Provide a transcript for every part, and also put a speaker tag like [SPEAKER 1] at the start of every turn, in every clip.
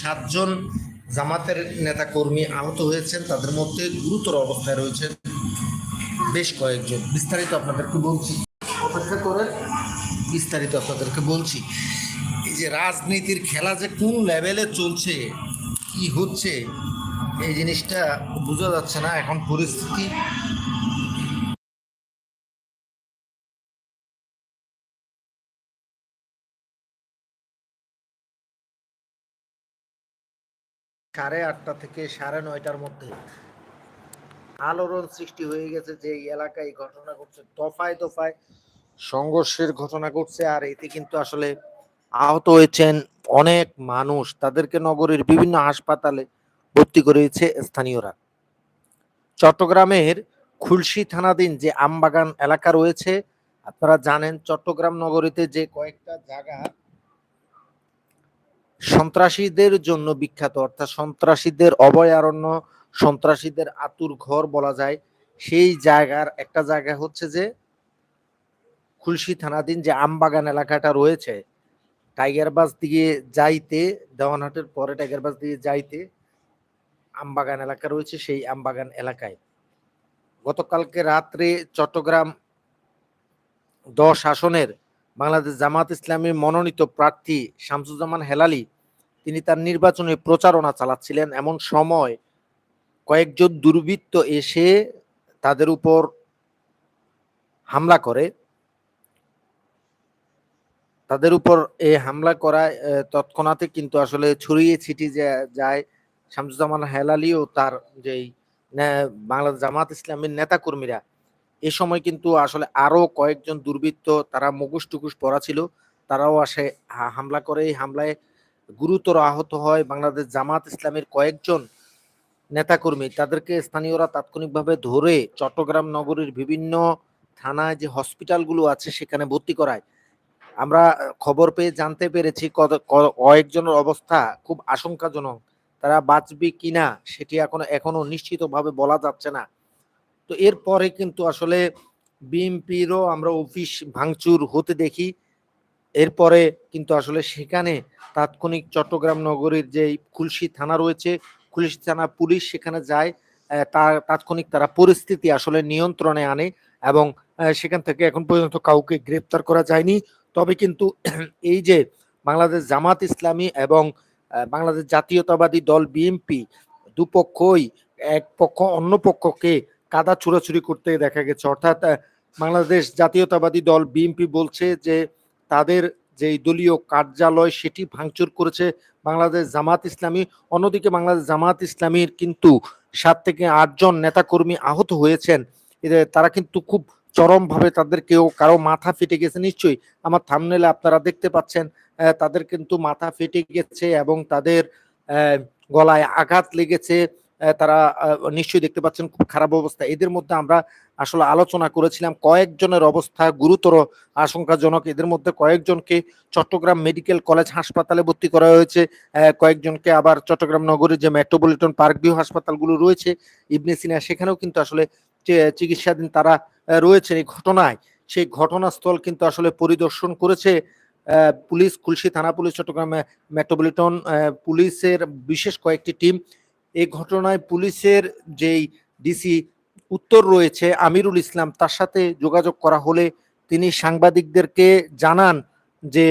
[SPEAKER 1] সাতজন জামাতের নেতা কর্মী আহত হয়েছেন, তাদের মধ্যে গুরুতর অবস্থায় রয়েছেন বেশ কয়েকজন। বিস্তারিত আপনাদেরকে বলছি। অপেক্ষা করেন, বিস্তারিত আপনাদেরকে বলছি। এই যে রাজনীতির খেলা যে কোন লেভেলে চলছে, কি হচ্ছে, এই জিনিসটা বোঝা যাচ্ছে না। এখন পরিস্থিতি সাড়ে আটটা থেকে সাড়ে নয়টার মধ্যে আলোড়ন সৃষ্টি হয়ে গেছে যে এলাকায় ঘটনা ঘটছে, দফায় দফায় সংঘর্ষের ঘটনা ঘটছে আর এতে কিন্তু আসলে আহত হয়েছেন অনেক মানুষ। তাদেরকে নগরীর বিভিন্ন হাসপাতালে ভর্তি করেছে স্থানীয়রা। চট্টগ্রামের খুলশি থানাধীন যে আমবাগান এলাকা রয়েছে, আপনারা জানেন চট্টগ্রাম নগরীতে যে কয়েকটা জায়গা সন্ত্রাসীদের জন্য বিখ্যাত, অর্থাৎ সন্ত্রাসীদের অভয়ারণ্য, সন্ত্রাসীদের আতুর ঘর বলা যায়। সেই জায়গার একটা জায়গা হচ্ছে যে খুলশি থানাধীন যে আমবাগান এলাকাটা রয়েছে, টাইগার বাস দিয়ে যাইতে, দেওয়ানহাটের পরে টাইগার বাস দিয়ে যাইতে আমবাগান এলাকা রয়েছে সেই আমবাগান এলাকায়। গতকালকে রাত্রে চট্টগ্রাম দশ আসনের বাংলাদেশ জামাত ইসলামী মনোনীত প্রার্থী শামসুজ্জামান হেলালি, তিনি তার নির্বাচনী প্রচারণা চালাচ্ছিলেন। এমন সময় কয়েকজন দুর্বৃত্ত এসে তাদের উপর হামলা করে। তাদের উপর এই হামলা করায় তৎক্ষণাতে কিন্তু আসলে ছড়িয়ে ছিটিয়ে যা- যায় শামসুজ্জামান হেলালি ও তার যেই বাংলাদেশ জামাত ইসলামের নেতা কর্মীরা এ সময় কিন্তু আসলে আরও কয়েকজন দুর্বৃত্ত তারা মুখোশ টুকুশ পরা ছিল তারাও আসে হামলা করে। এই হামলায় গুরুতর আহত হয় বাংলাদেশ জামাত ইসলামের কয়েকজন নেতাকর্মী। তাদেরকে স্থানীয়রা তাৎক্ষণিকভাবে ধরে চট্টগ্রাম নগরীর বিভিন্ন থানায় যে হসপিটালগুলো আছে সেখানে ভর্তি করায়। আমরা খবর পেয়ে জানতে পেরেছি কয়েকজনের অবস্থা খুব আশঙ্কাজনক। তারা বাঁচবে কিনা সেটি এখনও এখনও নিশ্চিতভাবে বলা যাচ্ছে না। তো এরপরে কিন্তু আসলে বিএনপিরও আমরা অফিস ভাঙচুর হতে দেখি। এরপরে কিন্তু আসলে সেখানে তাৎক্ষণিক চট্টগ্রাম নগরীর যে খুলশি থানা রয়েছে, খুলশি থানা পুলিশ সেখানে যায় তার তাৎক্ষণিক তারা পরিস্থিতি আসলে নিয়ন্ত্রণে আনে এবং সেখান থেকে এখন পর্যন্ত কাউকে গ্রেপ্তার করা যায়নি। তবে কিন্তু এই যে বাংলাদেশ জামাত ইসলামী এবং বাংলাদেশ জাতীয়তাবাদী দল বিএনপি দুপক্ষই এক পক্ষ অন্য পক্ষকে কাদা ছুড়াছুড়ি করতে দেখা গেছে। অর্থাৎ বাংলাদেশ জাতীয়তাবাদী দল বিএনপি বলছে যে, তাদের যে দলীয় কার্যালয় সেটি ভাঙচুর করেছে বাংলাদেশ জামাত ইসলামী। অন্যদিকে বাংলাদেশ জামাত ইসলামীর কিন্তু সাত থেকে আটজন নেতাকর্মী আহত হয়েছেন। তারা কিন্তু খুব চরমভাবে তাদের কেউ কারও মাথা ফেটে গেছে। নিশ্চয়ই আমার থামনেলে আপনারা দেখতে পাচ্ছেন তাদের কিন্তু মাথা ফেটে গেছে এবং তাদের গলায় আঘাত লেগেছে। তারা নিশ্চয়ই দেখতে পাচ্ছেন খুব খারাপ অবস্থা। এদের মধ্যে আমরা আসলে আলোচনা করেছিলাম কয়েকজনের অবস্থা গুরুতর আশঙ্কাজনক। এদের মধ্যে কয়েকজনকে চট্টগ্রাম মেডিকেল কলেজ হাসপাতালে ভর্তি করা হয়েছে। কয়েকজনকে আবার চট্টগ্রাম নগরের যে মেট্রোপলিটন পার্ক ভিউ হাসপাতালগুলো রয়েছে ইবনে সিনা সেখানেও কিন্তু আসলে চিকিৎসাধীন তারা আহ, রয়েছে এই ঘটনায় সেই ঘটনাস্থল কিন্তু আসলে পরিদর্শন করেছে পুলিশ খুলশি থানা পুলিশ চট্টগ্রাম মেট্রোপলিটন পুলিশের বিশেষ কয়েকটি টিম। এই ঘটনায় পুলিশের যেই ডিসি উত্তর রয়েছে, আমিরুল ইসলাম, তার সাথে যোগাযোগ করা হলে তিনি সাংবাদিকদেরকে জানান যে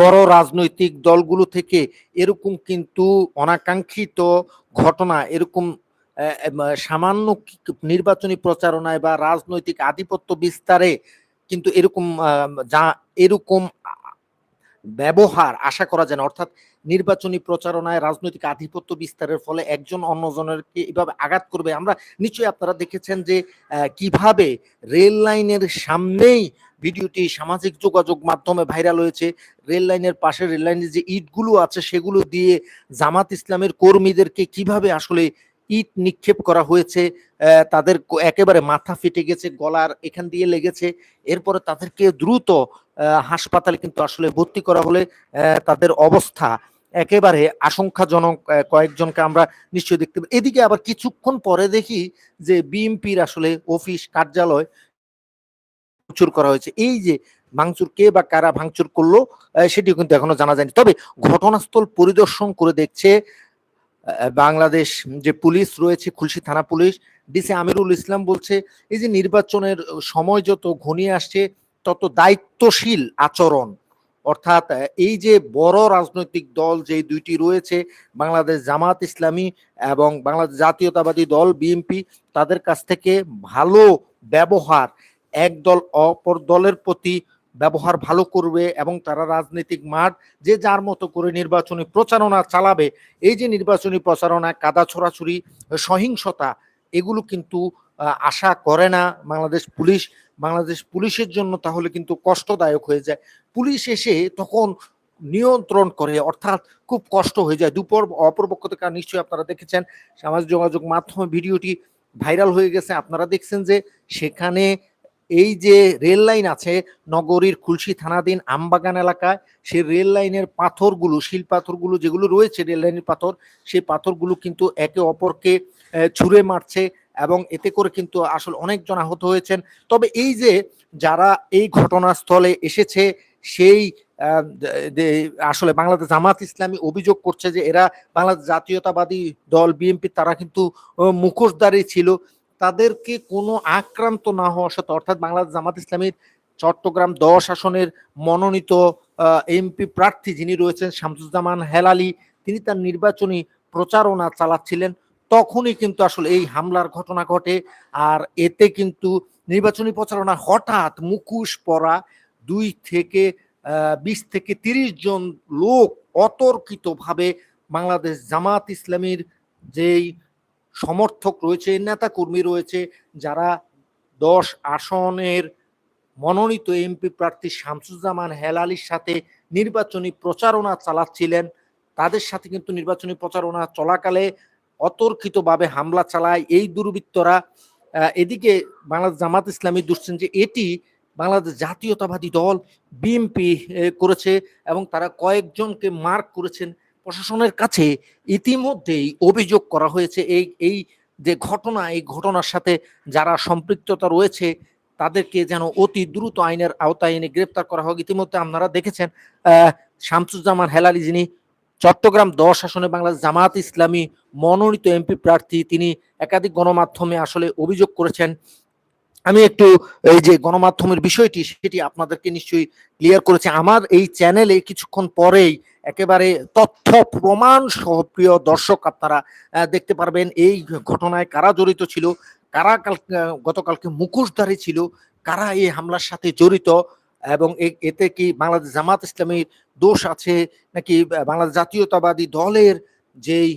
[SPEAKER 1] বড় রাজনৈতিক দলগুলো থেকে এরকম কিন্তু অনাকাঙ্ক্ষিত ঘটনা, এরকম সামান্য নির্বাচনী প্রচারণায় বা রাজনৈতিক আধিপত্য বিস্তারে কিন্তু এরকম যা এরকম ব্যবহার আশা করা যায় না। অর্থাৎ নির্বাচনী প্রচারণায় রাজনৈতিক আধিপত্য বিস্তারের ফলে একজন অন্যজনেরকে এভাবে আঘাত করবে। আমরা নিশ্চয়ই আপনারা দেখেছেন যে কীভাবে রেল লাইনের সামনেই ভিডিওটি সামাজিক যোগাযোগ মাধ্যমে ভাইরাল হয়েছে। রেল লাইনের পাশে রেল লাইনের যে ইটগুলো আছে, সেগুলো দিয়ে জামাত ইসলামের কর্মীদেরকে কীভাবে আসলে ইট নিক্ষেপ করা হয়েছে তাদের একেবারে মাথা ফেটে গেছে, গলার এখান দিয়ে লেগেছে। এরপরে তাদেরকে দ্রুত হাসপাতালে কিন্তু আসলে ভর্তি করা হলে তাদের অবস্থা একেবারে আশঙ্কাজনক কয়েকজনকে আমরা নিশ্চয়ই দেখতে পাই এদিকে আবার কিছুক্ষণ পরে দেখি যে বিএমপির আসলে অফিস কার্যালয় প্রচুর করা হয়েছে। এই যে ভাঙচুর কে বা কারা ভাঙচুর করল সেটিও কিন্তু এখনও জানা যায়নি। তবে ঘটনাস্থল পরিদর্শন করে দেখছে বাংলাদেশ যে পুলিশ রয়েছে, খুলশি থানা পুলিশ, ডিসি আমিরুল ইসলাম বলছে, এই যে নির্বাচনের সময় যত ঘনিয়ে আসছে তত দায়িত্বশীল আচরণ। অর্থাৎ এই যে বড় রাজনৈতিক দল যে দুইটি রয়েছে, বাংলাদেশ জামাত ইসলামী এবং বাংলাদেশ জাতীয়তাবাদী দল, বিএনপি, তাদের কাছ থেকে ভালো ব্যবহার, এক দল অপর দলের প্রতি ব্যবহার ভালো করবে এবং তারা রাজনৈতিক মাঠ, যে যার মতো করে নির্বাচনী প্রচারণা চালাবে, এই যে নির্বাচনী প্রচারণা, কাদা ছোড়াছুরি সহিংসতা, এগুলো কিন্তু আশা করে না বাংলাদেশ পুলিশ। বাংলাদেশ পুলিশের জন্য তাহলে কিন্তু কষ্টদায়ক হয়ে যায়। পুলিশ এসে তখন নিয়ন্ত্রণ করে, অর্থাৎ খুব কষ্ট হয়ে যায়। দুপর অপরপক্ষ থেকে নিশ্চয়ই আপনারা দেখেছেন, সামাজিক যোগাযোগ মাধ্যমে ভিডিওটি ভাইরাল হয়ে গেছে। আপনারা দেখছেন যে সেখানে এই যে রেল লাইন আছে নগরীর খুলশি থানাধীন আমবাগান এলাকায়, সেই রেল লাইনের পাথরগুলো, শিল পাথরগুলো যেগুলো রয়েছে, রেল লাইনের পাথর, সেই পাথরগুলো কিন্তু একে অপরকে ছুঁড়ে মারছে। এবং এতে করে কিন্তু আসলে অনেকজন আহত হয়েছেন। তবে এই যে যারা এই ঘটনাস্থলে এসেছে সেই আসলে বাংলাদেশ জামাত ইসলামী অভিযোগ করছে যে এরা বাংলাদেশ জাতীয়তাবাদী দল বিএনপি তারা কিন্তু আহ, মুখোশধারী ছিল। তাদেরকে কোনো আক্রান্ত না হওয়া সাথে অর্থাৎ বাংলাদেশ জামাত ইসলামীর চট্টগ্রাম দশ আসনের মনোনীত এমপি প্রার্থী যিনি রয়েছেন শামসুজ্জামান হেলালি তিনি তার নির্বাচনী প্রচারণা চালাচ্ছিলেন। তখনই কিন্তু আসলে এই হামলার ঘটনা ঘটে। আর এতে কিন্তু নির্বাচনী প্রচারণা হঠাৎ মুখোশ পরা দুই থেকে বিশ থেকে তিরিশ জন লোক অতর্কিতভাবে বাংলাদেশ জামাত ইসলামীর যেই সমর্থক রয়েছে নেতা কর্মী রয়েছে, যারা দশ আসনের মনোনীত এমপি প্রার্থী শামসুজ্জামান হেলালির সাথে নির্বাচনী প্রচারণা চালাচ্ছিলেন। তাদের সাথে কিন্তু নির্বাচনী প্রচারণা চলাকালে অতর্কিতভাবে হামলা চালায়। এই দুর্বৃত্তরা এদিকে বাংলাদেশ জামাত ইসলামী দুশ্চেন যে এটি বাংলাদেশ জাতীয়তাবাদী দল, বিএনপি করেছে এবং তারা কয়েকজনকে মার্ক করেছেন প্রশাসনের কাছে। ইতিমধ্যেই অভিযোগ করা হয়েছে এই এই যে ঘটনা, এই ঘটনার সাথে যারা সম্পৃক্ততা রয়েছে, তাদেরকে যেন অতি দ্রুত আইনের আওতায় এনে গ্রেপ্তার করা হোক। ইতিমধ্যে আপনারা দেখেছেন শামসুজ্জামান হেলালি যিনি চট্টগ্রাম দশ আসনে বাংলাদেশ জামাত ইসলামী মনোনীত এমপি প্রার্থী তিনি একাধিক গণমাধ্যমে আসলে অভিযোগ করেছেন। আমি একটু এই যে গণমাধ্যমের বিষয়টি, সেটি আপনাদেরকে নিশ্চয়ই ক্লিয়ার করেছে। আমার এই চ্যানেলে কিছুক্ষণ পরেই একেবারে তথ্য, প্রমাণ সহ প্রিয় দর্শক আপনারা দেখতে পারবেন এই ঘটনায় কারা জড়িত ছিল, কারা কাল গতকালকে মুখোশধারী ছিল, কারা এই হামলার সাথে জড়িত এবং এতে কি বাংলাদেশ জামাত ইসলামীর দোষ আছে? নাকি বাংলাদেশ জাতীয়তাবাদী দলের যেই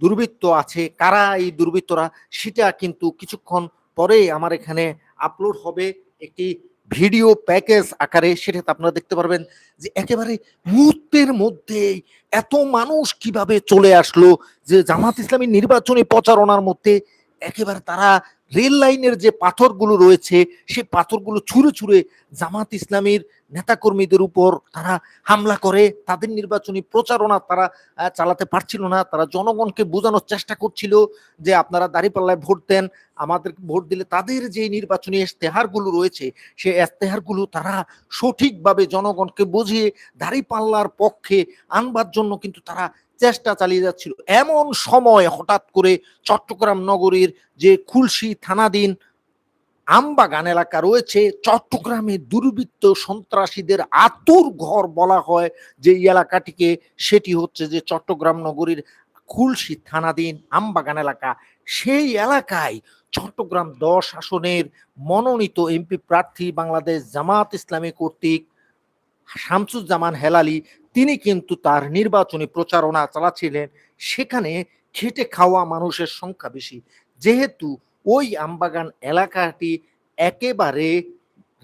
[SPEAKER 1] দুর্বৃত্ত আছে, কারা এই দুর্বৃত্তরা? সেটা কিন্তু কিছুক্ষণ পরে আমার এখানে আপলোড হবে একটি ভিডিও প্যাকেজ আকারে। সেটাতে আপনারা দেখতে পারবেন যে একেবারে মুহূর্তের মধ্যেই এত মানুষ কীভাবে চলে আসলো যে জামাত ইসলামী নির্বাচনী প্রচারণার মধ্যে একেবারে তারা রেল লাইনের যে পাথরগুলো রয়েছে, সেই পাথরগুলো ছুঁড়ে ছুঁড়ে জামাত ইসলামীর নেতাকর্মীদের উপর তারা হামলা করে। তাদের নির্বাচনী প্রচারণা তারা চালাতে পারছিল না। তারা জনগণকে বোঝানোর চেষ্টা করছিল যে আপনারা দাঁড়িপাল্লায় ভোট দেন। আমাদের ভোট দিলে তাদের যে নির্বাচনী ইস্তেহারগুলো রয়েছে, সেই ইস্তেহারগুলো তারা সঠিকভাবে জনগণকে বুঝিয়ে দাঁড়িপাল্লার পক্ষে আনবার জন্য কিন্তু তারা চেষ্টা চালিয়ে যাচ্ছিল। এমন সময় হঠাৎ করে চট্টগ্রাম নগরীর যে খুলশি থানাধীন আমবাগান এলাকা রয়েছে, চট্টগ্রামে দুর্বৃত্ত সন্ত্রাসীদের আতুর ঘর বলা হয় যে এলাকাটিকে, সেটি হচ্ছে যে চট্টগ্রাম নগরীর খুলশি থানাধীন আমবাগান এলাকা। সেই এলাকায় চট্টগ্রাম দশ আসনের মনোনীত এমপি প্রার্থী বাংলাদেশ জামাত ইসলামী কর্তৃক শামসুজ্জামান হেলালি তিনি কিন্তু তার নির্বাচনী প্রচারণা চালাচ্ছিলেন। সেখানে খেটে খাওয়া মানুষের সংখ্যা বেশি। যেহেতু ওই আমবাগান এলাকাটি একেবারে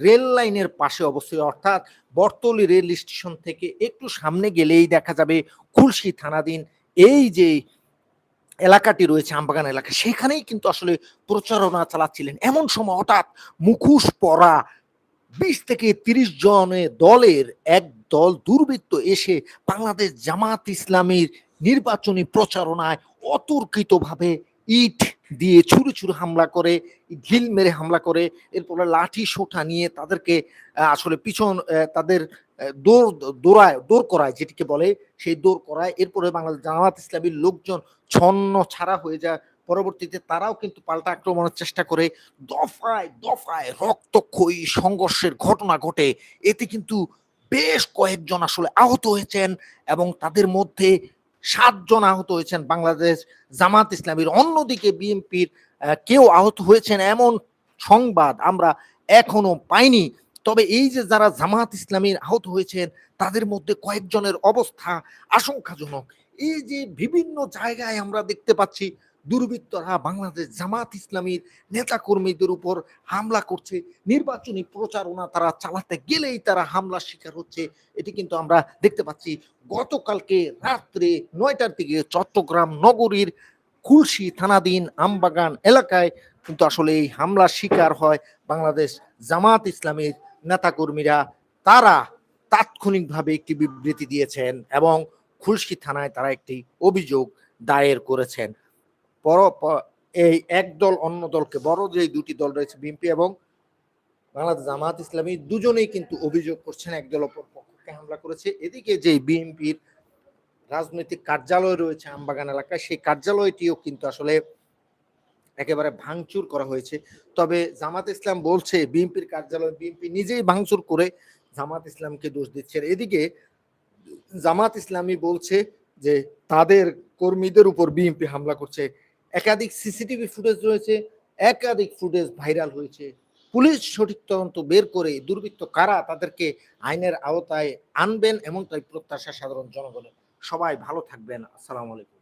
[SPEAKER 1] রেল লাইনের পাশে অবস্থিত, অর্থাৎ বর্তলি রেল স্টেশন থেকে একটু সামনে গেলেই দেখা যাবে খুলশি থানাধীন এই যে এলাকাটি রয়েছে, আমবাগান এলাকা, সেখানেই কিন্তু আসলে প্রচারণা চালাচ্ছিলেন। এমন সময় হঠাৎ মুখোশ পরা বিশ থেকে তিরিশ জনের দলের এক দল দুর্বৃত্ত এসে বাংলাদেশ জামাত ইসলামীর নির্বাচনী প্রচারণায় অতর্কিতভাবে ইট দিয়ে ছুরি ছুরি হামলা করে ঢিল মেরে হামলা করে, এরপরে লাঠি সোঠা নিয়ে তাদেরকে আসলে পিছন তাদের দৌড়, দৌড়ায়, দৌড় করায় যেটিকে বলে সেই দৌড় করায়। এরপরে বাংলাদেশ জামাত ইসলামীর লোকজন ছন্ন ছাড়া হয়ে যায়। পরবর্তীতে তারাও কিন্তু পাল্টা আক্রমণের চেষ্টা করে দফায় দফায় রক্তক্ষয়ী সংঘর্ষের ঘটনা ঘটে। এতে কিন্তু বেশ কয়েকজন আসলে আহত হয়েছেন এবং তাদের মধ্যে সাতজন আহত হয়েছেন বাংলাদেশ জামাত ইসলামীর। অন্যদিকে বিএনপির কেউ আহত হয়েছেন এমন সংবাদ আমরা এখনও পাইনি। তবে এই যে যারা জামাত ইসলামীর আহত হয়েছেন, তাদের মধ্যে কয়েকজনের অবস্থা আশঙ্কাজনক। এই যে বিভিন্ন জায়গায় আমরা দেখতে পাচ্ছি দুর্বৃত্তরা বাংলাদেশ জামাত ইসলামীর নেতা কর্মীদের উপর হামলা করছে। নির্বাচনী প্রচারণা তারা চালাতে গেলেই তারা হামলার শিকার হচ্ছে। এটি কিন্তু আমরা দেখতে পাচ্ছি। গতকালকে রাত্রে নয়টার দিকে চট্টগ্রাম নগরীর খুলশি থানাধীন আমবাগান এলাকায় কিন্তু আসলে এই হামলার শিকার হয় বাংলাদেশ জামাত ইসলামের নেতাকর্মীরা। তারা তাৎক্ষণিকভাবে একটি বিবৃতি দিয়েছেন এবং খুলশি থানায় তারা একটি অভিযোগ দায়ের করেছেন। পর এই এক দল অন্য দলকে বড় যে দুটি দল রয়েছে, বিএনপি এবং বাংলাদেশ জামাত ইসলামী, দুজনেই কিন্তু অভিযোগ করছেন এক দল অপর পক্ষকে হামলা করেছে। এদিকে যে বিএনপির রাজনৈতিক কার্যালয় রয়েছে আমবাগান এলাকায়, সেই কার্যালয়টিও কিন্তু আসলে একেবারে ভাঙচুর করা হয়েছে। তবে জামাত ইসলাম বলছে, বিএনপির কার্যালয় বিএনপি নিজেই ভাঙচুর করে জামাত ইসলামকে দোষ দিচ্ছে। এদিকে জামাত ইসলামী বলছে যে তাদের কর্মীদের উপর বিএনপি হামলা করছে। একাধিক সিসিটিভি ফুটেজ রয়েছে, একাধিক ফুটেজ ভাইরাল হয়েছে। পুলিশ সঠিক তদন্ত বের করে দুর্বৃত্ত কারা তাদেরকে আইনের আওতায় আনবেন এমনটাই প্রত্যাশা সাধারণ জনগণের। সবাই ভালো থাকবেন। আসসালামু আলাইকুম।